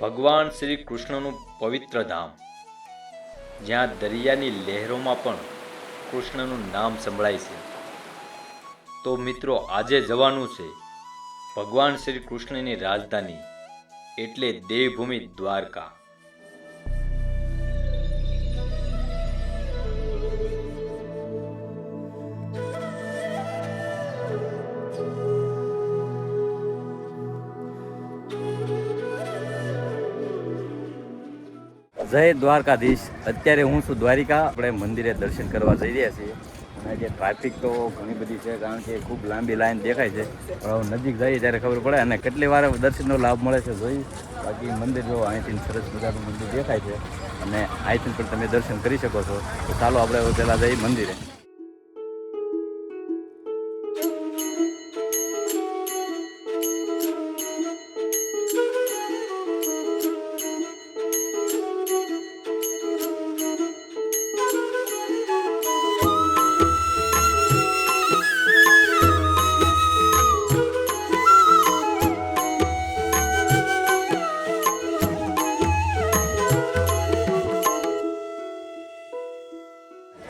ભગવાન શ્રી કૃષ્ણનું પવિત્ર ધામ. જ્યાં દરિયાની લહેરોમાં પણ કૃષ્ણનું નામ સંભળાય છે. તો મિત્રો, આજે જવાનું છે ભગવાન શ્રી કૃષ્ણની રાજધાની, એટલે દેવભૂમિ દ્વારકા. જય દ્વારકાધીશ. અત્યારે હું છું દ્વારિકા. આપણે મંદિરે દર્શન કરવા જઈ રહ્યા છીએ. અને જે ટ્રાફિક તો ઘણી બધી છે, કારણ કે ખૂબ લાંબી લાઈન દેખાય છે. પણ નજીક જઈએ ત્યારે ખબર પડે અને કેટલી વાર દર્શનનો લાભ મળે છે જોઈ. બાકી મંદિર જો અહીંથી સરસ મજાનું મંદિર દેખાય છે. અને અહીંથી પણ તમે દર્શન કરી શકો છો. તો ચાલો આપણે પહેલાં જઈ મંદિરે.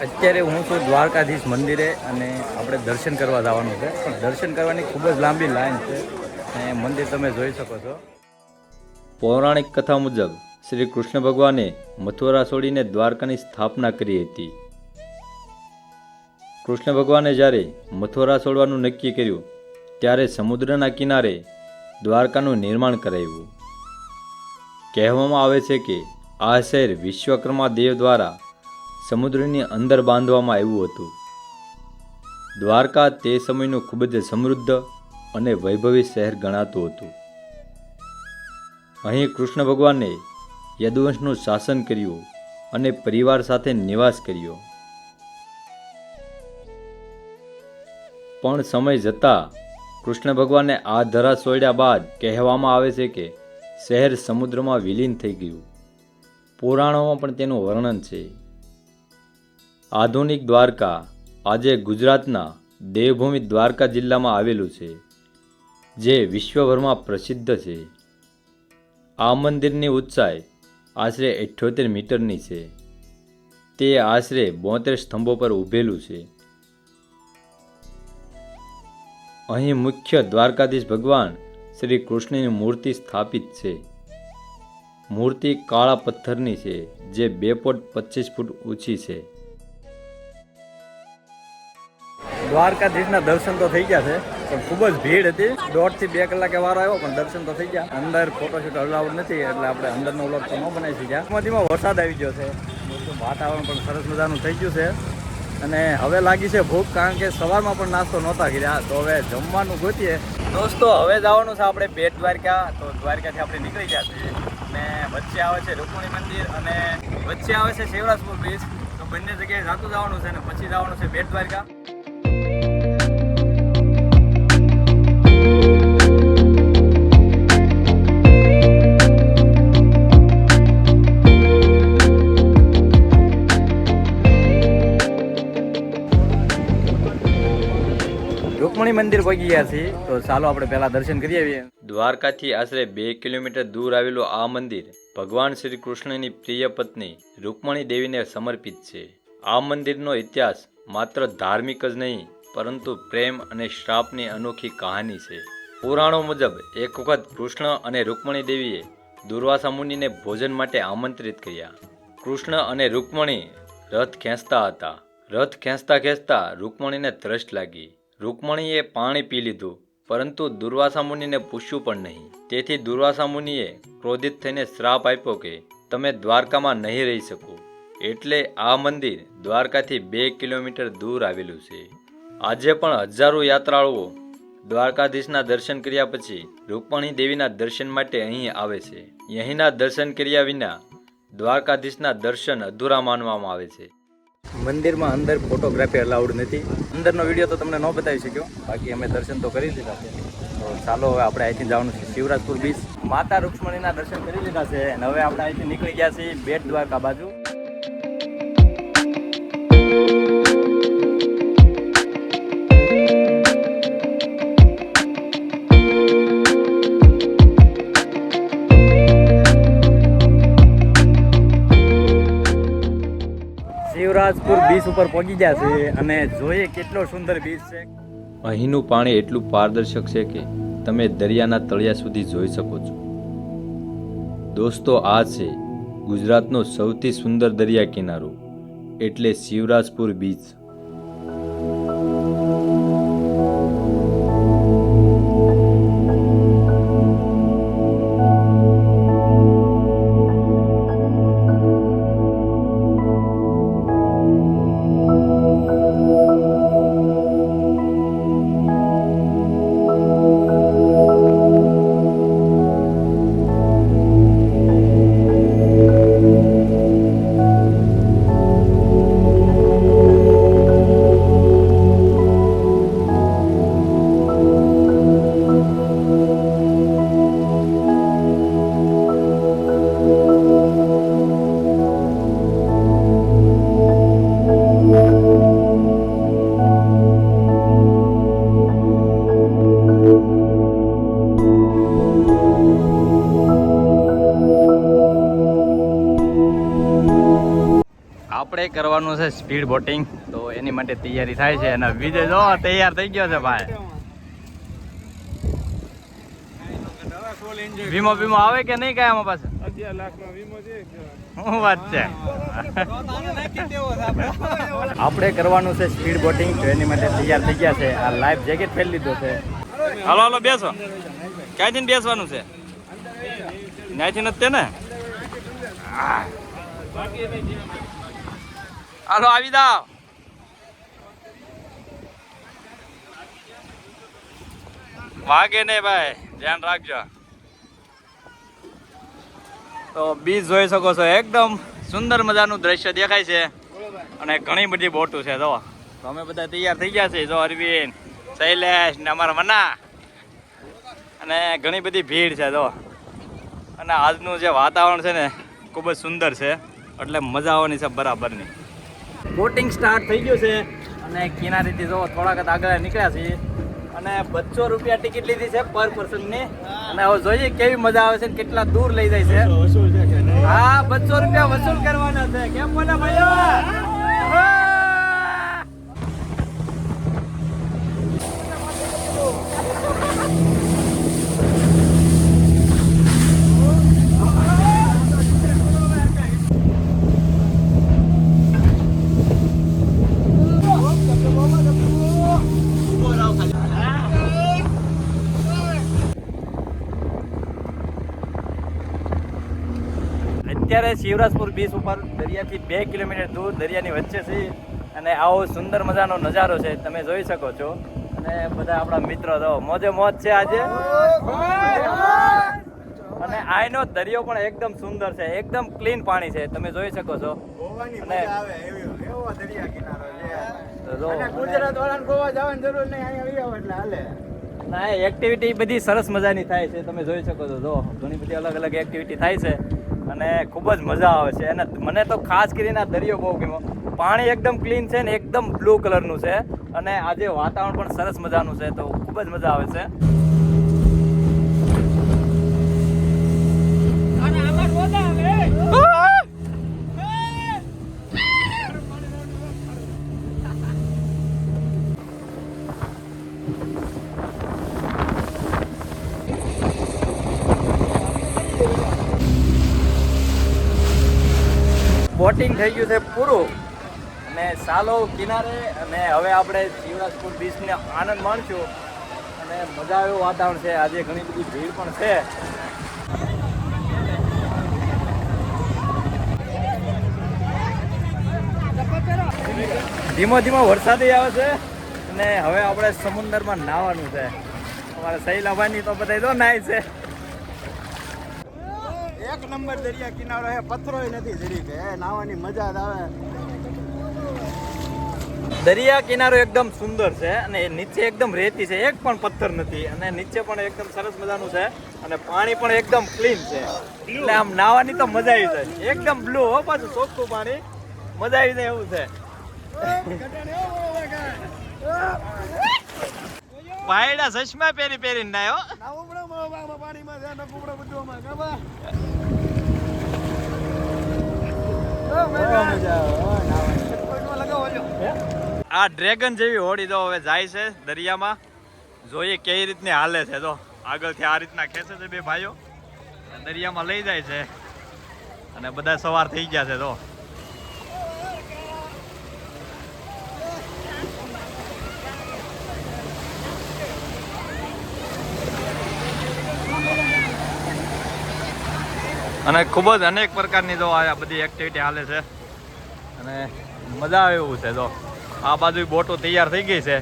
અત્યારે હું છું દ્વારકાધીશ મંદિરે અને આપણે દર્શન કરવા જવાનું છે. પણ દર્શન કરવાની ખૂબ જ લાંબી લાઈન છે અને મંદિર તમે જોઈ શકો છો. પૌરાણિક કથા મુજબ શ્રી કૃષ્ણ ભગવાને મથુરા છોડીને દ્વારકાની સ્થાપના કરી હતી. કૃષ્ણ ભગવાને જ્યારે મથુરા છોડવાનું નક્કી કર્યું, ત્યારે સમુદ્રના કિનારે દ્વારકાનું નિર્માણ કરાવ્યું કહેવામાં આવે છે કે આ શહેર વિશ્વકર્મા દેવ દ્વારા સમુદ્રની અંદર બાંધવામાં આવ્યું હતું. દ્વારકા તે સમયનું ખૂબ જ સમૃદ્ધ અને વૈભવી શહેર ગણાતું હતું. અહીં કૃષ્ણ ભગવાને યદુવંશનું શાસન કર્યું અને પરિવાર સાથે નિવાસ કર્યો. પણ સમય જતાં કૃષ્ણ ભગવાને આ ધરા સોડ્યા બાદ કહેવામાં આવે છે કે શહેર સમુદ્રમાં વિલીન થઈ ગયું. પુરાણોમાં પણ તેનું વર્ણન છે. આધુનિક દ્વારકા આજે ગુજરાતના દેવભૂમિ દ્વારકા જિલ્લામાં આવેલું છે, જે વિશ્વભરમાં પ્રસિદ્ધ છે. આ મંદિરની ઊંચાઈ આશરે અઠ્યોતેર મીટરની છે. તે આશરે બોતેર સ્તંભો પર ઊભેલું છે. અહીં મુખ્ય દ્વારકાધીશ ભગવાન શ્રી કૃષ્ણની મૂર્તિ સ્થાપિત છે. મૂર્તિ કાળા પથ્થરની છે, જે બે પોઈન્ટ પચીસ ફૂટ ઊંચી છે. દ્વારકાધીશના દર્શન તો થઈ ગયા છે, પણ ખૂબ જ ભીડ હતી. દોઢથી બે કલાકે વાર આવ્યો, પણ દર્શન તો થઈ ગયા. અંદર ફોટોશૂટ અલાઉડ નથી, એટલે આપણે અંદરનો વ્લોગ તો ન બનાવી શક્યા. એમાંથી વરસાદ આવી ગયો છે. વાતાવરણ પણ સરસ મજાનું થઈ ગયું છે. અને હવે લાગી છે ભૂખ, કારણ કે સવારમાં પણ નાસ્તો નહોતા કર્યા. તો હવે જમવાનું ગોતીએ. દોસ્તો, હવે જવાનું છે આપણે બેટ દ્વારકા. તો દ્વારકાથી આપણે નીકળી ગયા છીએ. અને વચ્ચે આવે છે રૂકમણી મંદિર અને વચ્ચે આવે છે શિવરાજપુર બીચ તો બંને જગ્યાએ જાતું જવાનું છે અને પછી જવાનું છે બેટ દ્વારકા. રૂકમણી મંદિર પહોંચી ગયા છીએ. તો ચાલો આપણે પહેલા દર્શન કરી આવીએ. દ્વારકાથી આશરે બે કિલોમીટર દૂર આવેલું આ મંદિર ભગવાન શ્રી કૃષ્ણની પ્રિય પત્ની રૂકમણી દેવીને સમર્પિત છે. આ મંદિરનો ઇતિહાસ માત્ર ધાર્મિક જ નહીં, પરંતુ પ્રેમ અને શ્રાપની અનોખી કહાની છે. પુરાણો મુજબ એક વખત કૃષ્ણ અને રૂકમણી દેવીએ દુર્વાસા મુનિને ભોજન માટે આમંત્રિત કર્યા. કૃષ્ણ અને રૂકમણી રથ ખેંચતા હતા. રથ ખેંચતા ખેંચતા રૂકમણીને ત્રષ્ટ લાગી. રૂકમણીએ પાણી પી લીધું, પરંતુ દુર્વાસા મુનિને પૂછ્યું પણ નહીં. તેથી દુર્વાસા મુનિએ ક્રોધિત થઈને શ્રાપ આપ્યો કે, તમે દ્વારકામાં નહીં રહી શકો. એટલે આ મંદિર દ્વારકાથી બે કિલોમીટર દૂર આવેલું છે. આજે પણ હજારો યાત્રાળુઓ દ્વારકાધીશના દર્શન કર્યા પછી રૂકમણી દેવીના દર્શન માટે અહીં આવે છે. અહીંના દર્શન કર્યા વિના દ્વારકાધીશના દર્શન અધૂરા માનવામાં આવે છે. મંદિરમાં અંદર ફોટોગ્રાફી અલાઉડ નથી. અંદરનો વીડિયો તો તમને ન બતાવી શક્યો. બાકી અમે દર્શન તો કરી લીધા છે. તો ચાલો હવે આપણે અહીંથી જવાનું છે શિવરાજપુર બીચ માતા રૂક્ષ્મણીના દર્શન કરી લીધા છે અને હવે આપણે અહીંથી નીકળી ગયા છીએ બેટ દ્વારકા બાજુ. બીચ ઉપર પહોંચી ગયા છે અને જોઈએ કેટલો સુંદર બીચ છે. અહીંનું પાણી એટલું પારદર્શક છે કે તમે દરિયાના તળિયા સુધી જોઈ શકો છો. દોસ્તો, આ છે ગુજરાતનો સૌથી સુંદર દરિયા કિનારો એટલે શિવરાજપુર બીચ કરવાનું છે સ્પીડ બોટિંગ તો એની માટે તૈયારી થાય છે અને વિજય જો તૈયાર થઈ ગયો છે ભાઈ. વીમો વીમો આવે કે નહીં કાંઈ આમાં પાસે શું વાત છે? આપણે કરવાનું છે સ્પીડ બોટિંગ તો એની માટે તૈયાર થઈ ગયા છે. આ લાઈફ જેકેટ પહેરી લીધો છે. હાલો હાલો બેસો. ક્યાંથી બેસવાનું છે? ત્યાંથી નથી ને? હાલો, આવી દા વાગે નહીં ભાઈ, ધ્યાન રાખજો. તો બીચ જોઈ શકો છો, એકદમ સુંદર મજાનું દ્રશ્ય દેખાય છે. અને ઘણી બધી બોટું છે જો તો અમે બધા તૈયાર થઈ ગયા છે જો અરવિંદ, શૈલેષ ને અમારા મના. અને ઘણી બધી ભીડ છે જો અને આજનું જે વાતાવરણ છે ને, ખૂબ જ સુંદર છે. એટલે મજા આવવાની છે બરાબરની. બોટિંગ સ્ટાર્ટ થઈ ગયું છે. અને કિનારેથી જો થોડાક આગળ નીકળ્યા છીએ. અને બસો રૂપિયા ટિકિટ લીધી છે પર પર્સનની અને હવે જોઈએ કેવી મજા આવે છે કેટલા દૂર લઈ જાય છે. હા બસો રૂપિયા વસૂલ કરવાના છે. કેમ બોલે ભાઈઓ? અત્યારે શિવરાજપુર બીચ ઉપર દરિયાથી બે કિલોમીટર દૂર દરિયાની વચ્ચે છે અને આવો સુંદર મજાનો નજારો છે તમે જોઈ શકો છો. અને બધા આપણા મિત્રો તો મોજે મોજ છે આજે. અને આયનો દરિયો પણ એકદમ સુંદર છે એકદમ ક્લીન પાણી છે તમે જોઈ શકો છો. એક્ટિવિટી બધી સરસ મજાની થાય છે તમે જોઈ શકો છો. જો ઘણી બધી અલગ અલગ એક્ટિવિટી થાય છે. અને ખૂબ જ મજા આવે છે. અને મને તો ખાસ કરીને આ દરિયો બહુ ગમ્યો. પાણી એકદમ ક્લીન છે ને એકદમ બ્લુ કલરનું છે. અને આજે વાતાવરણ પણ સરસ મજાનું છે, તો ખૂબ જ મજા આવે છે. બોટિંગ થઈ ગયું છે પૂરું. અને સાલો કિનારે, અને હવે આપણે શિવરાજપુર બીચને આનંદ માણશું. અને મજા આવ્યું વાતાવરણ છે. આજે ઘણી બધી ભીડ પણ છે. ધીમો ધીમો વરસાદ આવે છે. અને હવે આપણે સમુદ્રમાં નાહવાનું છે. અમારે સૈલાભાઈની તો બધા તો નાય છે. એક નંબર દરિયા કિનારો હે પથ્થરોય નથી જરી કે. નાવાની નાહવાની મજા જ આવે. દરિયા કિનારો એકદમ સુંદર છે અને નીચે એકદમ રેતી છે એક પણ પથ્થર નથી. અને નીચે પણ એકદમ સરસ મજાનું છે અને પાણી પણ એકદમ ક્લીન છે. એટલે આમ નાવાની તો મજા આવી જાય. એકદમ બ્લુ હો પાછું ચોખ્ખું પાણી. મજા આવી જાય એવું છે. પાયડા ચશ્મા પહેરી પહેરીને નાયો. ના પાણીમાં છે ને ઉપડે બધુંમાં કાબા બહુ મજા આવે હો, નાહવાની. આ ડ્રેગન જેવી હોડી તો હવે જાય છે દરિયામાં. જોઈએ કેવી રીતની હાલે છે તો. આગળથી આ રીતના ખેંચે છે બે ભાઈઓ. દરિયામાં લઈ જાય છે. અને બધા સવાર થઈ ગયા છે તો. અને ખૂબ જ અનેક પ્રકારની જો આ બધી એક્ટિવિટી હાલે છે. અને મજા આવે એવું છે તો આ બાજુ બોટો તૈયાર થઈ ગઈ છે.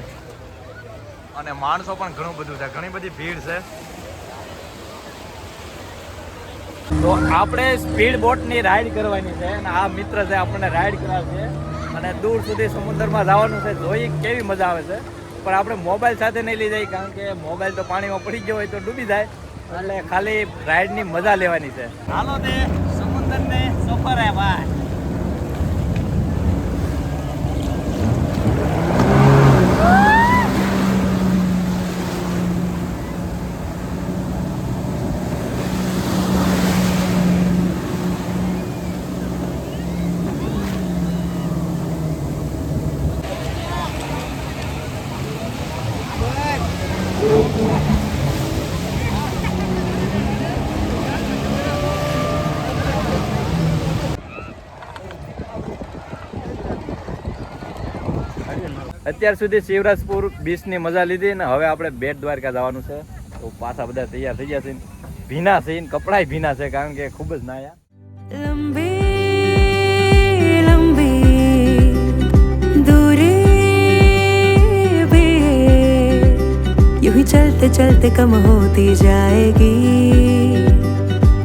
અને માણસો પણ ઘણું બધું છે. ઘણી બધી ભીડ છે. તો આપણે સ્પીડ બોટની રાઈડ કરવાની છે અને આ મિત્ર છે આપણને રાઈડ કરાવશે. અને દૂર સુધી સમુદ્રમાં જવાનું છે. જોઈ કેવી મજા આવે છે. પણ આપણે મોબાઈલ સાથે નહીં લઈ જાય કારણ કે મોબાઈલ તો પાણીમાં પડી ગયો હોય તો ડૂબી જાય. એટલે ખાલી રાઈડની મજા લેવાની છે. હાલો તે સમુદ્રને સફર હે ભાઈ અત્યાર સુધી શિવરાજપુર બીચની મજા લીધી ને હવે આપણે બેટ દ્વારકા જવાનું છે. તો પાછા બધા તૈયાર થઈ ગયા છે. ભીના છે કપડાય ભીના છે, કારણ કે ખૂબ જ નાયા. ચલતે ચલતે કમ હોતી જાયગી.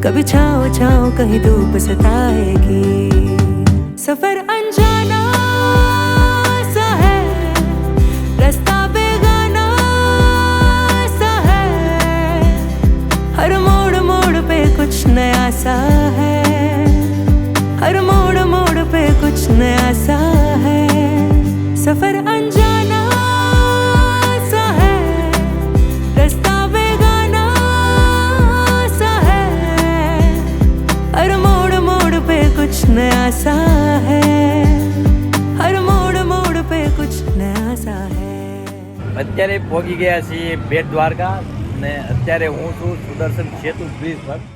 કભી છાઓ છાઓ કહી ધૂપ સતાએગી पे कुछ नया सा है सफर अनजाना सा है रास्ता बेगाना सा है हर मोड़ मोड़ पे कुछ नया सा है हर मोड़ मोड़ पे कुछ नया सा है અત્યારે પહોંચી ગયા છીએ બેટ દ્વારકા ને અત્યારે હું છું સુદર્શન સેતુ બ્રિજ પર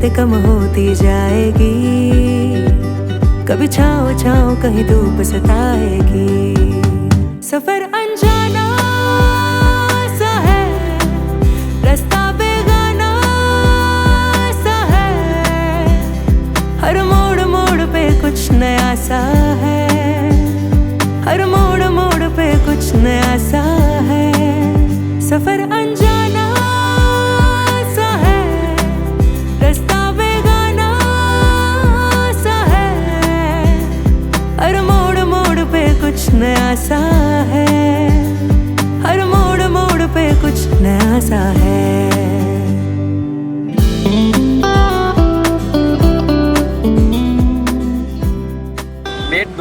चलते चलते कम होती जाएगी कभी छाओ छाओ कहीं धूप सताएगी सफर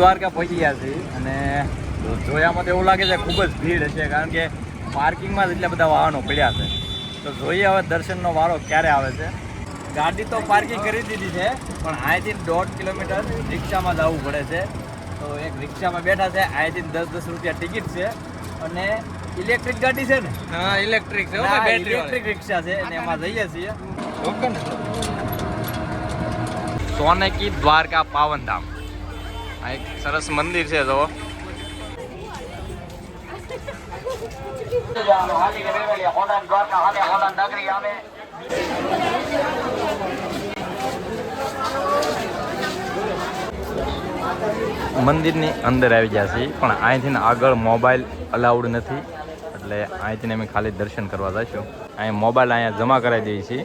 દ્વારકા પહોંચી ગયા છે અને જોયામાં તો એવું લાગે છે ખૂબ જ ભીડ હશે કારણ કે પાર્કિંગમાં જ એટલા બધા વાહનો પડ્યા છે. તો જોઈએ હવે દર્શનનો વારો ક્યારે આવે છે. ગાડી તો પાર્કિંગ કરી દીધી છે પણ અહીંથી દોઢ કિલોમીટર રિક્ષામાં જવું પડે છે. તો એક રિક્ષામાં બેઠા છે અહીંથી દસ દસ રૂપિયા ટિકિટ છે અને ઇલેક્ટ્રિક ગાડી છે ને? હા ઇલેક્ટ્રિક છે બેટરી ઇલેક્ટ્રિક રિક્ષા છે અને એમાં જઈએ છીએ. સોને કી દ્વારકા પાવન ધામ આ એક સરસ મંદિર છે તો મંદિરની અંદર આવી ગયા છીએ, પણ અહીંથી આગળ મોબાઈલ અલાઉડ નથી. એટલે અહીંથી અમે ખાલી દર્શન કરવા જઈશું. અહીં મોબાઈલ અહીંયા જમા કરાવી દઈએ છીએ.